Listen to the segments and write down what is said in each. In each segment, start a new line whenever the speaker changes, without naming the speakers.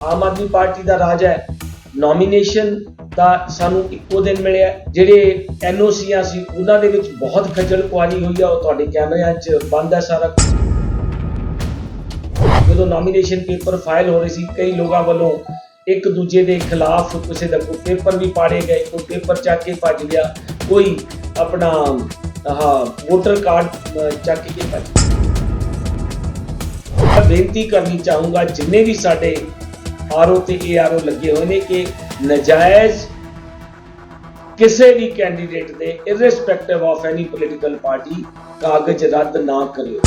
Aam Aadmi party ਦਾ ਰਾਜ ਹੈ। Nomination ਦਾ ਸਾਨੂੰ ਇੱਕੋ ਦਿਨ ਮਿਲਿਆ। ਜਿਹੜੇ ਐਨਓਸੀਆਂ ਸੀ, ਉਹਨਾਂ ਦੇ ਵਿੱਚ ਬਹੁਤ ਖੱਜਲ ਖੁਆਰੀ ਹੋਈ ਆ। ਉਹ ਤੁਹਾਡੇ ਕੈਮਰਿਆਂ 'ਚ ਬੰਦ ਹੈ ਸਾਰਾ ਕੁਝ ਜਦੋਂ ਨੋਮੀਨੇਸ਼ਨ ਪੇਪਰ ਫਾਈਲ ਹੋ ਰਹੇ ਸੀ, ਕਈ ਲੋਕਾਂ ਵੱਲੋਂ ਇੱਕ ਦੂਜੇ ਦੇ ਖਿਲਾਫ ਕਿਸੇ ਦਾ ਕੋਈ ਪੇਪਰ ਵੀ ਪਾੜੇ ਗਏ, ਕੋਈ ਪੇਪਰ ਚੱਕ ਕੇ ਭੱਜ ਗਿਆ, ਕੋਈ ਆਪਣਾ, ਆਹ ਵੋਟਰ ਕਾਰਡ ਚੱਕ ਕੇ ਭੱਜ ਗਿਆ। ਮੈਂ ਬੇਨਤੀ ਕਰਨੀ ਚਾਹੂੰਗਾ, ਜਿੰਨੇ ਵੀ ਸਾਡੇ ਆਰਓ ਤੇ ਏਆਰਓ ਲੱਗੇ ਹੋਏ ਨੇ ਕਿ ਨਜਾਇਜ਼ ਕਿਸੇ ਵੀ ਕੈਂਡੀਡੇਟ ਦੇ irrespective of any political party ਕਾਗਜ਼ ਰੱਦ ਨਾ ਕਰਿਓ।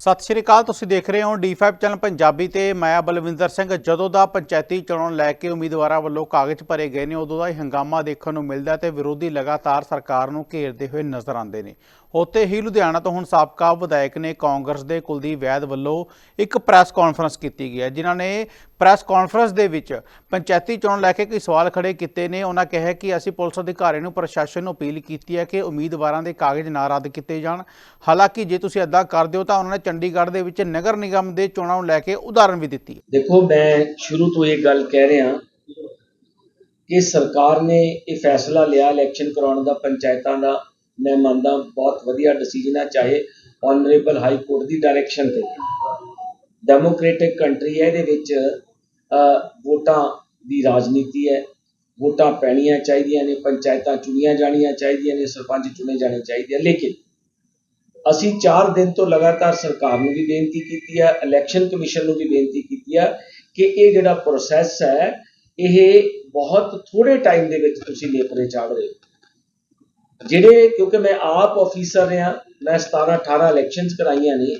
ਸਤਿ ਸ਼੍ਰੀ ਅਕਾਲ, ਤੁਸੀਂ ਦੇਖ ਰਹੇ ਹੋ D5 ਚੈਨਲ ਪੰਜਾਬੀ ਤੇ ਮੈਂ ਬਲਵਿੰਦਰ ਸਿੰਘ। ਜਦੋਂ ਦਾ ਪੰਚਾਇਤੀ ਚੋਣ ਲੈ ਕੇ ਉਮੀਦਵਾਰਾਂ ਵੱਲੋਂ ਕਾਗਜ਼ ਭਰੇ ਗਏ ਨੇ, ਉਦੋਂ ਦਾ ਹੀ ਹੰਗਾਮਾ ਦੇਖਣ ਨੂੰ ਮਿਲਦਾ ਤੇ ਵਿਰੋਧੀ ਲਗਾਤਾਰ ਸਰਕਾਰ ਨੂੰ ਘੇਰਦੇ ਹੋਏ ਨਜ਼ਰ ਆਉਂਦੇ ਨੇ। ਉੱਥੇ ਹੀ ਲੁਧਿਆਣਾ ਤੋਂ ਹੁਣ ਸਾਬਕਾ ਵਿਧਾਇਕ ਨੇ ਕਾਂਗਰਸ ਦੇ ਕੁਲਦੀਪ ਵੈਦ ਵੱਲੋਂ ਇੱਕ ਪ੍ਰੈਸ ਕਾਨਫਰੰਸ ਕੀਤੀ ਗਈ ਹੈ। ਜਿਨ੍ਹਾਂ ਨੇ ਪ੍ਰੈਸ ਕਾਨਫਰੰਸ ਦੇ ਵਿੱਚ ਪੰਚਾਇਤੀ ਚੋਣ ਲੈ ਕੇ ਕਈ ਸਵਾਲ ਖੜੇ ਕੀਤੇ ਨੇ। ਉਹਨਾਂ ਕਿਹਾ ਕਿ ਅਸੀਂ ਪੁਲਿਸ ਅਧਿਕਾਰੀ ਨੂੰ, ਪ੍ਰਸ਼ਾਸਨ ਨੂੰ ਅਪੀਲ ਕੀਤੀ ਹੈ ਕਿ ਉਮੀਦਵਾਰਾਂ ਦੇ ਕਾਗਜ਼ ਨਾ ਰੱਦ ਕੀਤੇ ਜਾਣ। ਹਾਲਾਂਕਿ ਜੇ ਤੁਸੀਂ ਅੱਦਾ ਕਰਦੇ ਹੋ ਤਾਂ ਉਹਨਾਂ ਨੇ ਚੰਡੀਗੜ੍ਹ ਦੇ ਵਿੱਚ ਨਗਰ ਨਿਗਮ ਦੇ ਚੋਣਾਂ ਨੂੰ ਲੈ ਕੇ ਉਦਾਹਰਣ ਵੀ ਦਿੱਤੀ
ਦੇਖੋ, ਮੈਂ ਸ਼ੁਰੂ ਤੋਂ ਇਹ ਗੱਲ ਕਹਿ ਰਿਹਾ ਕਿ ਸਰਕਾਰ ਨੇ ਇਹ ਫੈਸਲਾ ਲਿਆ, ਇਲੈਕਸ਼ਨ ਕਰਾਉਣ ਦਾ, ਪੰਚਾਇਤਾਂ ਦਾ। ਮੈਂ ਮੰਨਦਾ ਬਹੁਤ ਵਧੀਆ ਡਿਸੀਜਨ ਆ, ਚਾਹੇ ਆਨਰੇਬਲ ਹਾਈ ਕੋਰਟ ਦੀ ਡਾਇਰੈਕਸ਼ਨ ਤੇ। ਡੈਮੋਕ੍ਰੈਟਿਕ ਕੰਟਰੀ ਹੈ ਇਹਦੇ ਵਿੱਚ ਵੋਟਾਂ ਦੀ ਰਾਜਨੀਤੀ ਹੈ। ਵੋਟਾਂ ਪੈਣੀਆਂ ਚਾਹੀਦੀਆਂ ਨੇ, ਪੰਚਾਇਤਾਂ ਚੁਣੀਆਂ ਜਾਣੀਆਂ ਚਾਹੀਦੀਆਂ ਨੇ, ਸਰਪੰਚ ਚੁਣੇ ਜਾਣੇ ਚਾਹੀਦੇ ਆ। ਲੇਕਿਨ ਅਸੀਂ 4 ਦਿਨ ਤੋਂ ਲਗਾਤਾਰ ਸਰਕਾਰ ਨੂੰ ਵੀ ਬੇਨਤੀ ਕੀਤੀ ਹੈ ਇਲੈਕਸ਼ਨ ਕਮਿਸ਼ਨ ਨੂੰ ਵੀ ਬੇਨਤੀ ਕੀਤੀ ਹੈ ਕਿ ਇਹ ਜਿਹੜਾ ਪ੍ਰੋਸੈਸ ਹੈ, ਇਹ ਬਹੁਤ ਥੋੜੇ ਟਾਈਮ ਦੇ ਵਿੱਚ ਤੁਸੀਂ ਲੇਪਰੇ ਚਾੜ ਰਹੇ ਹੋ। ਜਿਹੜੇ ਕਿਉਂਕਿ ਮੈਂ ਆਪ ਆਫੀਸਰ ਰਿਹਾ, ਮੈਂ 17 18 ਇਲੈਕਸ਼ਨਸ ਕਰਾਈਆਂ ਨੇ,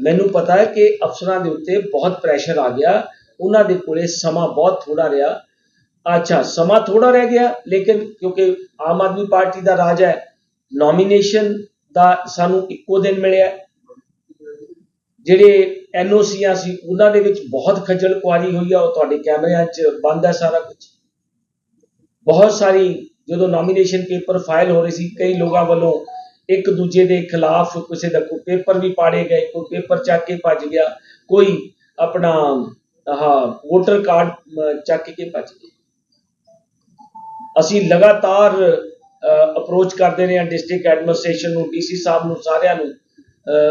ਮੈਨੂੰ ਪਤਾ ਹੈ ਕਿ ਅਫਸਰਾਂ ਦੇ ਉੱਤੇ ਬਹੁਤ ਪ੍ਰੈਸ਼ਰ ਆ ਗਿਆ, ਉਹਨਾਂ ਦੇ ਕੋਲੇ ਸਮਾਂ ਬਹੁਤ ਥੋੜਾ ਰਿਹਾ। ਅੱਛਾ, ਸਮਾਂ ਥੋੜਾ ਰਹਿ ਗਿਆ, ਲੇਕਿਨ ਕਿਉਂਕਿ ਆਮ ਆਦਮੀ ਪਾਰਟੀ ਦਾ ਰਾਜ ਹੈ ਨੋਮੀਨੇਸ਼ਨ ਦਾ ਸਾਨੂੰ ਇੱਕੋ ਦਿਨ ਮਿਲਿਆ। ਜਿਹੜੇ ਐਨਓਸੀਆਂ ਸੀ, ਉਹਨਾਂ ਦੇ ਵਿੱਚ ਬਹੁਤ ਖੱਜਲ ਖੁਆਰੀ ਹੋਈ ਆ, ਉਹ ਤੁਹਾਡੇ ਕੈਮਰਿਆਂ 'ਚ ਬੰਦ ਹੈ ਸਾਰਾ ਕੁਝ ਬਹੁਤ ਸਾਰੀ ਜਦੋਂ ਨੋਮੀਨੇਸ਼ਨ ਪੇਪਰ ਫਾਈਲ ਹੋ ਰਹੇ ਸੀ, ਕਈ ਲੋਕਾਂ ਵੱਲੋਂ ਇੱਕ ਦੂਜੇ ਦੇ ਖਿਲਾਫ ਕਿਸੇ ਦਾ ਕੋਈ ਪੇਪਰ ਵੀ ਪਾੜੇ ਗਏ, ਕੋਈ ਪੇਪਰ ਚੱਕ ਕੇ ਭੱਜ ਗਿਆ, ਕੋਈ ਆਪਣਾ ਆਹ ਵੋਟਰ ਕਾਰਡ ਚੱਕ ਕੇ ਭੱਜ ਗਿਆ। ਅਸੀਂ ਲਗਾਤਾਰ ਅਪਰੋਚ ਕਰਦੇ ਰਹੇ ਹਾਂ ਡਿਸਟ੍ਰਿਕਟ ਐਡਮਿਨਿਸਟ੍ਰੇਸ਼ਨ ਨੂੰ ਡੀਸੀ ਸਾਹਿਬ ਨੂੰ, ਸਾਰਿਆਂ ਨੂੰ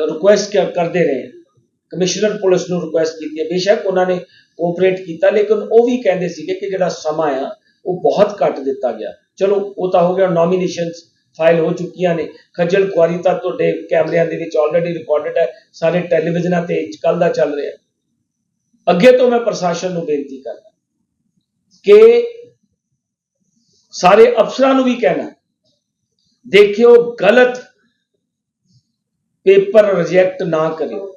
ਰਿਕੁਐਸਟ ਕਰਦੇ ਰਹੇ ਕਮਿਸ਼ਨਰ ਪੁਲਿਸ ਨੂੰ ਰਿਕੁਐਸਟ ਕੀਤੀ ਹੈ। ਬੇਸ਼ੱਕ ਉਹਨਾਂ ਨੇ ਕੋਆਪਰੇਟ ਕੀਤਾ, ਲੇਕਿਨ ਉਹ ਵੀ ਕਹਿੰਦੇ ਸੀਗੇ ਕਿ ਜਿਹੜਾ ਸਮਾਂ ਆ ਉਹ ਬਹੁਤ ਘੱਟ ਦਿੱਤਾ ਗਿਆ। ਚਲੋ, ਉਹ ਤਾਂ ਹੋ ਗਿਆ ਨੋਮੀਨੇਸ਼ਨਸ ਫਾਈਲ ਹੋ ਚੁੱਕੀਆਂ ਨੇ। ਖੱਜਲ ਖੁਆਰੀ ਤਾਂ ਤੁਹਾਡੇ ਕੈਮਰਿਆਂ ਦੇ ਵਿੱਚ ਆਲਰੇਡੀ ਰਿਕਾਰਡਡ ਹੈ। ਸਾਰੇ ਟੈਲੀਵਿਜ਼ਨਾਂ ਤੇ ਕੱਲ ਦਾ ਚੱਲ ਰਿਹਾ। ਅੱਗੇ ਤੋਂ ਮੈਂ ਪ੍ਰਸ਼ਾਸਨ ਨੂੰ ਬੇਨਤੀ ਕਰਦਾ ਕਿ ਸਾਰੇ ਅਫਸਰਾਂ ਨੂੰ ਵੀ ਕਹਿਣਾ, ਦੇਖਿਓ ਗਲਤ ਪੇਪਰ ਰਿਜੈਕਟ ਨਾ ਕਰਿਓ।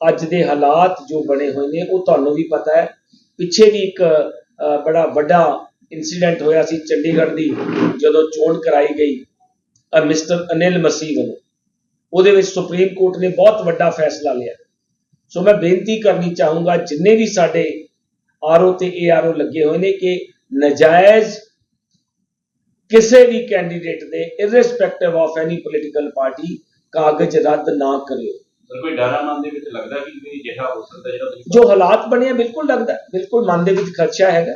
ਅੱਜ ਦੇ ਹਾਲਾਤ ਜੋ ਬਣੇ ਹੋਏ ਨੇ, ਉਹ ਤੁਹਾਨੂੰ ਵੀ ਪਤਾ ਹੈ। ਪਿੱਛੇ ਵੀ ਇੱਕ ਬੜਾ ਵੱਡਾ ਇਨਸੀਡੈਂਟ ਹੋਇਆ ਸੀ ਚੰਡੀਗੜ੍ਹ ਦੀ, ਜਦੋਂ ਚੋਣ ਕਰਾਈ ਗਈ ਮਿਸਟਰ ਅਨਿਲ ਮਸੀਹ ਵੱਲੋਂ। ਉਹਦੇ ਵਿੱਚ ਸੁਪਰੀਮ ਕੋਰਟ ਨੇ ਬਹੁਤ ਵੱਡਾ ਫੈਸਲਾ ਲਿਆ। ਸੋ ਮੈਂ ਬੇਨਤੀ ਕਰਨੀ ਚਾਹੂੰਗਾ, ਜਿੰਨੇ ਵੀ ਸਾਡੇ ਆਰਓ ਤੇ ਏਆਰਓ ਲੱਗੇ ਹੋਏ ਨੇ, ਕਿ ਨਜਾਇਜ਼ ਕਿਸੇ ਵੀ ਕੈਂਡੀਡੇਟ ਦੇ irrespective of any political party ਕਾਗਜ਼ ਰੱਦ ਨਾ ਕਰਿਓ।
ਸਰ ਕੋਈ ਡਰ ਆ ਮਨ ਦੇ ਵਿੱਚ? ਲੱਗਦਾ ਕਿ ਵੀ ਅਜਿਹਾ ਹੋ ਸਕਦਾ ਜਿਹੜਾ ਤੁਸੀਂ
ਜੋ ਹਾਲਾਤ ਬਣੇ ਆ ਬਿਲਕੁਲ ਲੱਗਦਾ ਬਿਲਕੁਲ ਮਨ ਦੇ ਵਿੱਚ ਖਦਸ਼ਾ ਹੈਗਾ।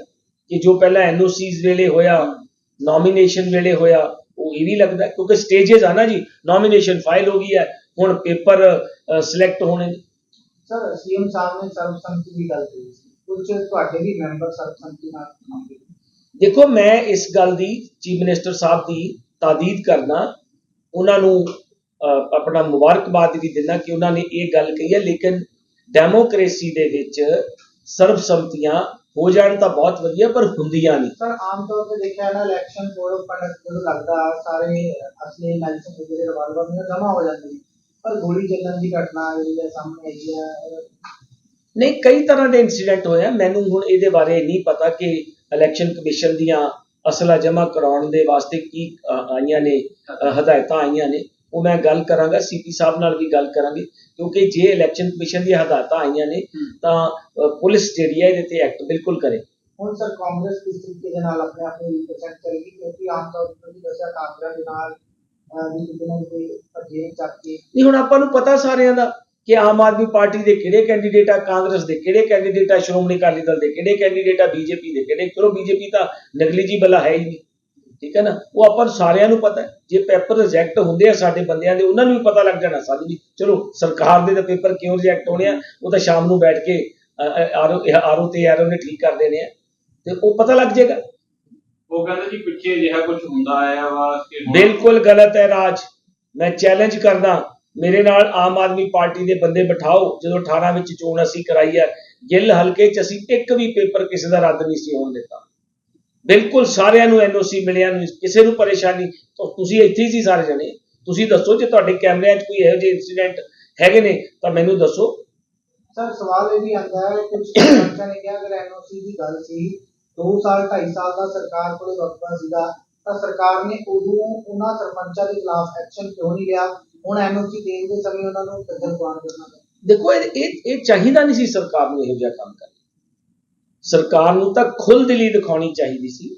ਕਿ ਜੋ ਪਹਿਲਾਂ ਐਨਓਸੀਜ਼ ਵੇਲੇ ਹੋਇਆ ਨੋਮੀਨੇਸ਼ਨ ਵੇਲੇ ਹੋਇਆ ਉਹ ਇਹ ਵੀ ਲੱਗਦਾ ਕਿਉਂਕਿ ਸਟੇजेस ਆ ਨਾ ਜੀ ਨੋਮੀਨੇਸ਼ਨ ਫਾਈਲ ਹੋ ਗਈ ਹੈ ਹੁਣ ਪੇਪਰ ਸਿਲੈਕਟ ਹੋਣੇ ਨੇ।
ਸਰ ਸੀਐਮ ਸਾਹਿਬ ਨੇ ਸਰਬਸੰਮਤੀ ਦੀ ਗੱਲ ਕਹੀ ਸੀ। ਕੁਝ ਤੁਹਾਡੇ ਵੀ ਮੈਂਬਰ ਸਰਬਸੰਮਤੀ ਨਾਲ ਮੰਗੇ
ਦੇਖੋ ਮੈਂ ਇਸ ਗੱਲ ਦੀ ਚੀਫ ਮਿਨਿਸਟਰ ਸਾਹਿਬ ਦੀ ਤਾਦੀਦ ਕਰਨਾ ਉਹਨਾਂ ਨੂੰ ਆਪਣਾ ਮੁਬਾਰਕਬਾਦ ਵੀ ਦਿੰਦਾ ਕਿ ਉਹਨਾਂ ਨੇ ਇਹ ਗੱਲ ਕਹੀ ਹੈ ਲੇਕਿਨ ਡੈਮੋਕ੍ਰੇਸੀ ਦੇ ਵਿੱਚ ਸਰਬਸੰਮਤੀਆਂ ਹੋ ਜਾਣ ਤਾਂ ਬਹੁਤ ਵਧੀਆ ਪਰ ਹੁੰਦੀਆਂ ਨਹੀਂ।
ਸਰ ਆਮ ਤੌਰ ਤੇ ਦੇਖਿਆ ਨਾ ਇਲੈਕਸ਼ਨ ਕੋਡ ਪਰ ਜਦੋਂ ਲੱਗਦਾ ਸਾਰੇ ਅਸਲੀ ਮੈਂਸ਼ਨ ਜਿਹੜੇ ਰਿਵਾਲਵਰ ਨੇ ਜਮਾ ਹੋ ਜਾਂਦੇ ਨੇ। ਪਰ ਗੋਲੀ ਚੱਲਣ ਦੀ ਘਟਨਾ ਜਿਹੜੀ ਹੈ ਸਾਹਮਣੇ ਆਈ ਹੈ
ਨਹੀਂ ਕਈ ਤਰ੍ਹਾਂ ਦੇ ਇਨਸੀਡੈਂਟ ਹੋਏ ਆ। ਮੈਨੂੰ ਹੁਣ ਇਹਦੇ ਬਾਰੇ ਨਹੀਂ ਪਤਾ ਕਿ ਇਲੈਕਸ਼ਨ ਕਮਿਸ਼ਨ ਦੀਆਂ ਅਸਲਾ ਜਮ੍ਹਾਂ ਕਰਾਉਣ ਦੇ ਵਾਸਤੇ ਕੀ ਆਈਆਂ ਨੇ ਹਦਾਇਤਾਂ ਆਈਆਂ ਨੇ। ਉਹ ਮੈਂ ਗੱਲ ਕਰਾਂਗਾ ਸੀਪੀ ਸਾਹਿਬ ਨਾਲ ਵੀ ਗੱਲ ਕਰਾਂਗੇ ਕਿਉਂਕਿ ਜੇ ਇਲੈਕਸ਼ਨ ਕਮਿਸ਼ਨ ਦੀਆਂ ਹਦਾਇਤਾਂ ਆਈਆਂ ਨੇ ਤਾਂ ਪੁਲਿਸ ਜਿਹੜੀ ਹੈ ਇਹਦੇ ਤੇ ਐਕਟ ਬਿਲਕੁਲ ਕਰੇ।
ਹੁਣ ਸਰ ਕਾਂਗਰਸ ਕਿਸ ਤਰੀਕੇ ਦੇ ਨਾਲ ਆਪਣੇ ਆਪ ਨੂੰ ਰਿਪਰੈਜ਼ੈਂਟ ਕਰੇਗੀ? ਕਿਉਂਕਿ ਆਮ ਤੌਰ ਤੇ ਤੁਸੀਂ ਦੱਸਿਆ ਕਾਂਗਰਸ ਦੇ ਨਾਲ ਅਹ, ਵੀ ਕਿਤੇ ਨਾ ਕਿਤੇ ਭੱਜੇ ਚੱਕ ਕੇ
ਨਹੀਂ ਹੁਣ ਆਪਾਂ ਨੂੰ ਪਤਾ ਸਾਰਿਆਂ ਦਾ ਕਿ ਆਮ ਆਦਮੀ ਪਾਰਟੀ ਦੇ ਕਿਹੜੇ ਕੈਂਡੀਡੇਟ ਆ ਕਾਂਗਰਸ ਦੇ ਕਿਹੜੇ ਕੈਂਡੀਡੇਟ ਆ ਸ਼੍ਰੋਮਣੀ ਅਕਾਲੀ ਦਲ ਦੇ ਕਿਹੜੇ ਕੈਂਡੀਡੇਟ ਆ ਬੀਜੇਪੀ ਦੇ ਕਿਹੜੇ ਚਲੋ ਬੀਜੇਪੀ ਤਾਂ ਨਗਲੀਜੀਬਲ ਹੈ ਹੀ ਨਹੀਂ। ਠੀਕ ਹੈ ਨਾ? ਉਹ ਆਪਾਂ ਸਾਰਿਆਂ ਨੂੰ ਪਤਾ ਹੈ। ਜੇ ਪੇਪਰ ਰਿਜੈਕਟ ਹੁੰਦੇ ਆ ਸਾਡੇ ਬੰਦਿਆਂ ਦੇ ਉਹਨਾਂ ਨੂੰ ਵੀ ਪਤਾ ਲੱਗ ਜਾਣਾ ਸਾਨੂੰ ਵੀ ਚਲੋ ਸਰਕਾਰ ਦੇ ਤਾਂ ਪੇਪਰ ਕਿਉਂ ਰਿਜੈਕਟ ਹੋਣੇ ਆ? ਉਹ ਤਾਂ ਸ਼ਾਮ ਨੂੰ ਬੈਠ ਕੇ ਆਰਓ ਆਰਓ ਤੇ ਆਰਓ ਨੇ ਠੀਕ ਕਰ ਦੇਣੇ ਆ। ਤੇ ਉਹ ਪਤਾ ਲੱਗ ਜਾਏਗਾ।
ਉਹ ਕਹਿੰਦੇ ਜੀ ਪਿੱਛੇ ਅਜਿਹਾ ਕੁਝ ਹੁੰਦਾ ਆਇਆ ਵਾ
ਬਿਲਕੁਲ ਗਲਤ ਹੈ ਰਾਜ। ਮੈਂ ਚੈਲੰਜ ਕਰਦਾ ਮੇਰੇ ਨਾਲ ਆਮ ਆਦਮੀ ਪਾਰਟੀ ਦੇ ਬੰਦੇ ਬਿਠਾਓ ਜਦੋਂ 18 ਵਿੱਚ ਚੋਣ ਅਸੀਂ ਕਰਾਈ ਹੈ ਗਿੱਲ ਹਲਕੇ 'ਚ ਅਸੀਂ ਇੱਕ ਵੀ ਪੇਪਰ ਕਿਸੇ ਦਾ ਰੱਦ ਨਹੀਂ ਸੀ ਹੋਣ ਦਿੱਤਾ। ਬਿਲਕੁਲ ਸਾਰਿਆਂ ਨੂੰ ਐਨਓਸੀ ਮਿਲਿਆ ਨੂੰ ਕਿਸੇ ਨੂੰ ਪਰੇਸ਼ਾਨੀ। ਤਾਂ ਤੁਸੀਂ ਇੱਥੇ ਹੀ ਸੀ ਸਾਰੇ ਜਣੇ। ਤੁਸੀਂ ਦੱਸੋ ਜੇ ਤੁਹਾਡੇ ਕੈਮਰਿਆਂ 'ਚ ਕੋਈ ਇਹੋ ਜਿਹੇ ਇਨਸੀਡੈਂਟ ਹੈਗੇ ਨੇ ਤਾਂ ਮੈਨੂੰ ਦੱਸੋ।
ਸਰ ਸਵਾਲ ਇਹ ਵੀ ਆਉਂਦਾ ਹੈ ਕੁਝ ਸਰਪੰਚਾਂ ਨੇ ਕਿਹਾ ਅਗਰ ਐਨਓਸੀ ਦੀ ਗੱਲ ਸੀ 2 ਸਾਲ 2.5 ਸਾਲ ਦਾ ਸਰਕਾਰ ਕੋਲੇ ਵਕਫਾ ਸੀਗਾ ਤਾਂ ਸਰਕਾਰ ਨੇ ਉਦੋਂ ਉਹਨਾਂ ਸਰਪੰਚਾਂ ਦੇ ਖਿਲਾਫ ਐਕਸ਼ਨ ਕਿਉਂ ਨਹੀਂ ਲਿਆ? ਹੁਣ ਐਨਓਸੀ ਦੇਣ ਦੇ ਸਮੇਂ ਉਹਨਾਂ ਨੂੰ ਕਦਰ ਕੁਆਨ ਕਰਨਾ
ਦੇਖੋ ਇਹ ਇਹ ਚਾਹੀਦਾ ਨਹੀਂ ਸੀ ਸਰਕਾਰ ਨੂੰ ਇਹੋ ਜਿਹਾ ਕੰਮ ਕਰਨਾ ਸਰਕਾਰ ਨੂੰ ਤਾਂ ਖੁੱਲ੍ਹ ਦਿਲੀ ਦਿਖਾਉਣੀ ਚਾਹੀਦੀ ਸੀ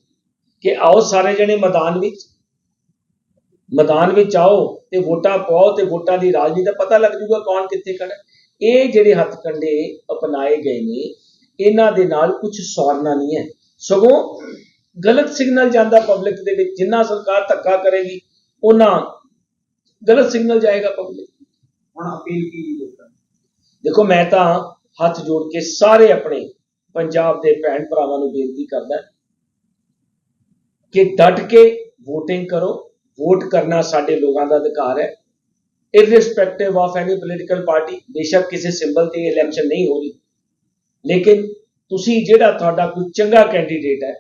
ਕਿ ਆਓ ਸਾਰੇ ਜਣੇ ਮੈਦਾਨ ਵਿੱਚ ਮੈਦਾਨ ਵਿੱਚ ਆਓ ਤੇ ਵੋਟਾਂ ਪਾਓ ਤੇ ਵੋਟਾਂ ਦੀ ਰਾਜਨੀਤੀ ਦਾ ਪਤਾ ਲੱਗ ਜੂਗਾ ਕੌਣ ਕਿੱਥੇ ਖੜਾ। ਇਹ ਜਿਹੜੇ ਹੱਥਕੰਡੇ ਅਪਣਾਏ ਗਏ ਨੇ ਇਹਨਾਂ ਦੇ ਨਾਲ ਕੁਝ ਸੌਰਨਾ ਨਹੀਂ ਹੈ ਸਗੋਂ ਗਲਤ ਸਿਗਨਲ ਜਾਂਦਾ ਪਬਲਿਕ ਦੇ ਵਿੱਚ ਜਿੰਨਾ ਸਰਕਾਰ ਧੱਕਾ ਕਰੇਗੀ ਉਹਨਾਂ ਗਲਤ ਸਿਗਨਲ ਜਾਏਗਾ ਪਬਲਿਕ
ਹੁਣ ਅਪੀਲ ਕੀ?
ਦੇਖੋ ਮੈਂ ਤਾਂ ਹੱਥ ਜੋੜ ਕੇ ਸਾਰੇ ਆਪਣੇ ਪੰਜਾਬ ਦੇ ਭੈਣ ਭਰਾਵਾਂ ਨੂੰ ਬੇਨਤੀ ਕਰਦਾ ਕਿ ਡਟ ਕੇ VOTING ਕਰੋ। ਵੋਟ ਕਰਨਾ ਸਾਡੇ ਲੋਕਾਂ ਦਾ ਅਧਿਕਾਰ ਹੈ। Irrespective of any political party ਬੇਸ਼ੱਕ ਕਿਸੇ ਸਿੰਬਲ ਤੇ ਇਲੈਕਸ਼ਨ ਨਹੀਂ ਹੋ ਰਹੀ। ਲੇਕਿਨ ਤੁਸੀਂ ਜਿਹੜਾ ਤੁਹਾਡਾ ਕੋਈ ਚੰਗਾ ਕੈਂਡੀਡੇਟ ਹੈ,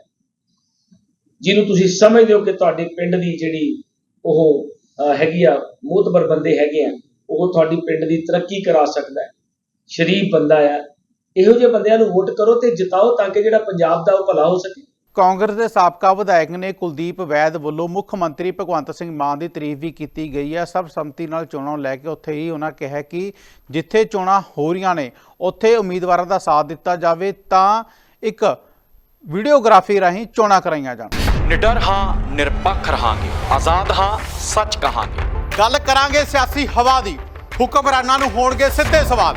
ਜਿਹਨੂੰ ਤੁਸੀਂ ਸਮਝਦੇ ਹੋ ਕਿ ਤੁਹਾਡੇ ਪਿੰਡ ਦੀ ਜਿਹੜੀ ਉਹ ਹੈਗੀ ਆ, ਮੋਤਬਰ ਬੰਦੇ ਹੈਗੇ ਆ, ਉਹ ਤੁਹਾਡੀ ਪਿੰਡ ਦੀ ਤਰੱਕੀ ਕਰਾ ਸਕਦਾ ਹੈ। ਸ਼ਰੀਫ ਬੰਦਾ ਆ ਇਹੋ ਜਿਹੇ ਬੰਦਿਆਂ ਨੂੰ ਵੋਟ ਕਰੋ ਤੇ ਜਿਤਾਓ ਤਾਂ ਕਿ ਜਿਹੜਾ ਪੰਜਾਬ ਦਾ ਉਹ ਭਲਾ ਹੋ ਸਕੇ।
ਕਾਂਗਰਸ ਦੇ ਸਾਬਕਾ ਵਿਧਾਇਕ ਨੇ ਕੁਲਦੀਪ ਵੈਦ ਵੱਲੋਂ ਮੁੱਖ ਮੰਤਰੀ ਭਗਵੰਤ ਸਿੰਘ ਮਾਨ ਦੀ ਤਾਰੀਫ ਵੀ ਕੀਤੀ ਗਈ ਹੈ। ਸਭ ਸੰਮਤੀ ਨਾਲ ਚੋਣਾਂ ਨੂੰ ਲੈ ਕੇ ਉੱਥੇ ਹੀ ਉਹਨਾਂ ਕਿਹਾ ਕਿ ਜਿੱਥੇ ਚੋਣਾਂ ਹੋ ਰਹੀਆਂ ਨੇ ਉੱਥੇ ਉਮੀਦਵਾਰਾਂ ਦਾ ਸਾਥ ਦਿੱਤਾ ਜਾਵੇ ਤਾਂ ਇੱਕ ਵੀਡੀਓਗ੍ਰਾਫੀ ਰਾਹੀਂ ਚੋਣਾਂ ਕਰਾਈਆਂ ਜਾਣ।
ਨਿਡਰ ਹਾਂ ਨਿਰਪੱਖ ਰਹਾਂਗੇ। ਆਜ਼ਾਦ ਹਾਂ ਸੱਚ ਕਹਾਂਗੇ।
ਗੱਲ ਕਰਾਂਗੇ ਸਿਆਸੀ ਹਵਾ ਦੀ। ਹੁਕਮਰਾਨਾਂ ਨੂੰ ਹੋਣਗੇ ਸਿੱਧੇ ਸਵਾਲ।